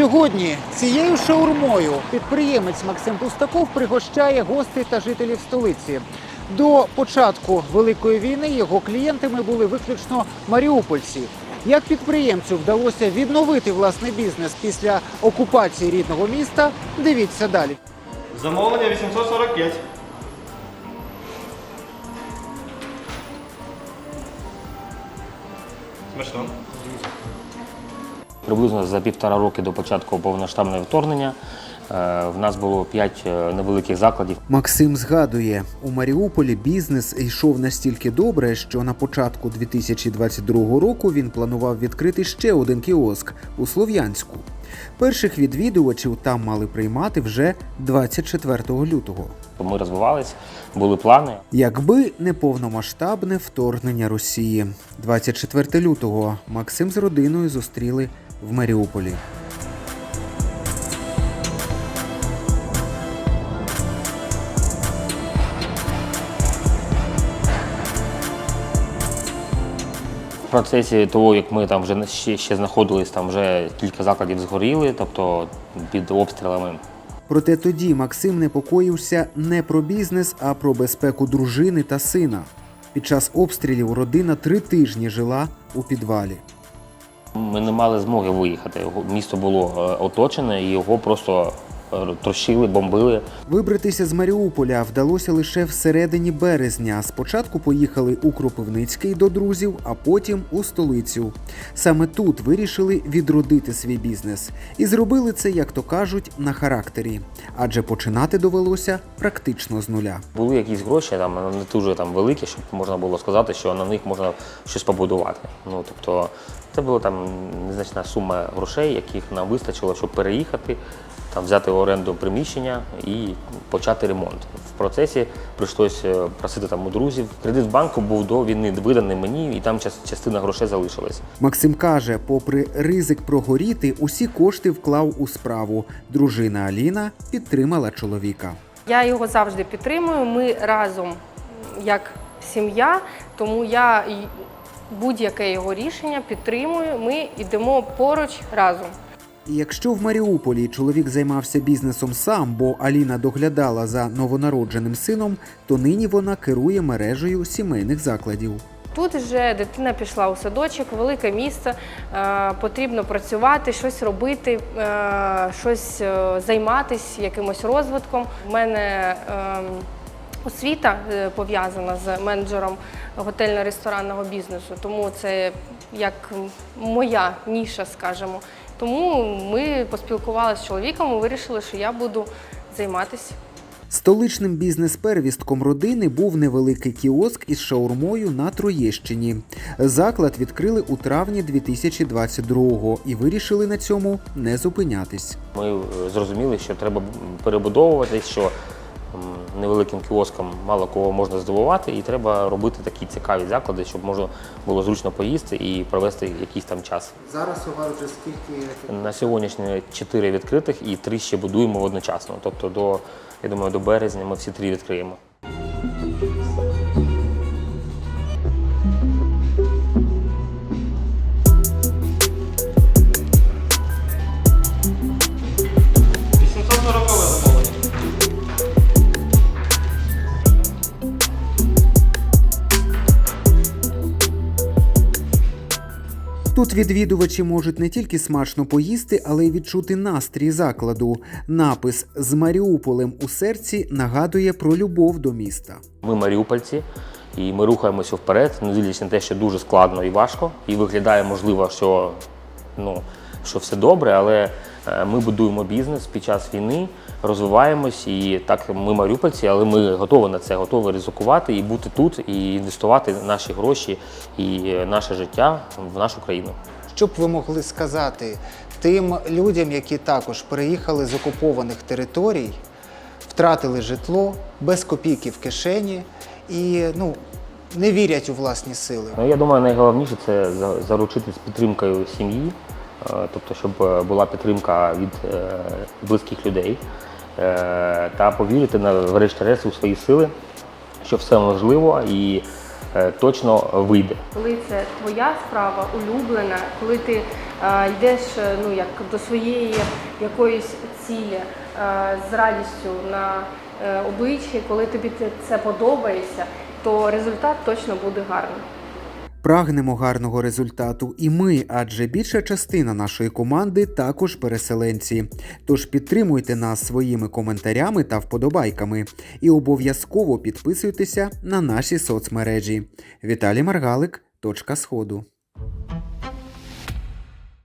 Сьогодні цією шаурмою підприємець Максим Пустаков пригощає гостей та жителів столиці. До початку великої війни його клієнтами були виключно маріупольці. Як підприємцю вдалося відновити власний бізнес після окупації рідного міста? Дивіться далі. Замовлення 845. Смачно. Приблизно за півтора роки до початку повноштабного вторгнення е, в нас було п'ять е, невеликих закладів. Максим згадує, у Маріуполі бізнес йшов настільки добре, що на початку 2022 року він планував відкрити ще один кіоск у Слов'янську. Перших відвідувачів там мали приймати вже 24 лютого. Ми розвивались, були плани. Якби не повномасштабне вторгнення Росії, 24 лютого Максим з родиною зустріли в Маріуполі. В процесі того, як ми там вже ще, ще знаходились, там вже кілька закладів згоріли, тобто під обстрілами. Проте тоді Максим непокоївся не про бізнес, а про безпеку дружини та сина. Під час обстрілів родина три тижні жила у підвалі. Ми не мали змоги виїхати. Місто було е, оточене і його просто е, трощили, бомбили. Вибратися з Маріуполя вдалося лише всередині березня. Спочатку поїхали у Кропивницький до друзів, а потім у столицю. Саме тут вирішили відродити свій бізнес. І зробили це, як то кажуть, на характері. Адже починати довелося практично з нуля. Були якісь гроші, там не дуже там великі, щоб можна було сказати, що на них можна щось побудувати. Ну тобто це була там незначна сума грошей, яких нам вистачило, щоб переїхати, там взяти в оренду приміщення і почати ремонт. В процесі прийшлося просити там у друзів. Кредит в банку був до війни виданий мені, і там час- частина грошей залишилась. Максим каже, попри ризик прогоріти, усі кошти вклав у справу. Дружина Аліна підтримала чоловіка. Я його завжди підтримую. Ми разом як сім'я, тому я й- будь-яке його рішення підтримую. Ми йдемо поруч разом. Якщо в Маріуполі чоловік займався бізнесом сам, бо Аліна доглядала за новонародженим сином, то нині вона керує мережею сімейних закладів. Тут вже дитина пішла у садочок, велике місто, е, потрібно працювати, щось робити, е, щось е, займатися якимось розвитком. У мене ем, освіта е, пов'язана з менеджером готельно-ресторанного бізнесу, тому це як моя ніша, скажімо. Тому ми поспілкувалися з чоловіком і вирішили, що я буду займатися. Столичним бізнес-первістком родини був невеликий кіоск із шаурмою на Троєщині. Заклад відкрили у травні 2022-го і вирішили на цьому не зупинятись. Ми е, зрозуміли, що треба перебудовуватись, що невеликим кіоском мало кого можна здивувати, і треба робити такі цікаві заклади, щоб можна було зручно поїсти і провести якийсь там час. Зараз у вас вже скільки На сьогоднішній чотири відкритих і три ще будуємо одночасно. Тобто до я думаю, до березня ми всі три відкриємо. – Тут відвідувачі можуть не тільки смачно поїсти, але й відчути настрій закладу. Напис з Маріуполем у серці нагадує про любов до міста. Ми маріупольці, і ми рухаємося вперед, не дивлячись на те, що дуже складно і важко. І виглядає, можливо, що, ну, що все добре, але ми будуємо бізнес під час війни, розвиваємось. І так, ми маріупольці, але ми готові на це, готові ризикувати і бути тут, і інвестувати наші гроші і е, наше життя в нашу країну. Що б ви могли сказати тим людям, які також переїхали з окупованих територій, втратили житло без копійки в кишені і ну, не вірять у власні сили? Ну, я думаю, найголовніше це заручитись підтримкою сім'ї, е, тобто, щоб е, була підтримка від е, близьких людей е, та повірити на врешті-решт у свої сили, що все можливо і е, точно вийде. Коли це твоя справа, улюблена, коли ти е, йдеш е, ну, як до своєї якоїсь цілі е, з радістю на е, обличчі, коли тобі це- подобається, то результат точно буде гарним. Прагнемо гарного результату і ми, адже більша частина нашої команди також переселенці. Тож підтримуйте нас своїми коментарями та вподобайками і обов'язково підписуйтеся на наші соцмережі. Віталій Маргалик, точка сходу.